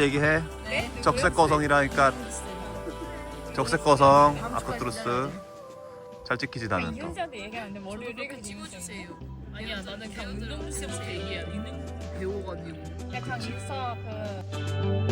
배우한테 얘기해. 네? 적색 거성이라니까. 적색 거성 아크투루스. 잘 찍히지 나는 또. 이은지한테 얘기하는데 머리를 이렇게 찍어주세요. 아니야 나는 그냥 운동부 씨부터 얘기해. 있는 배워가지고. 약간 있어 그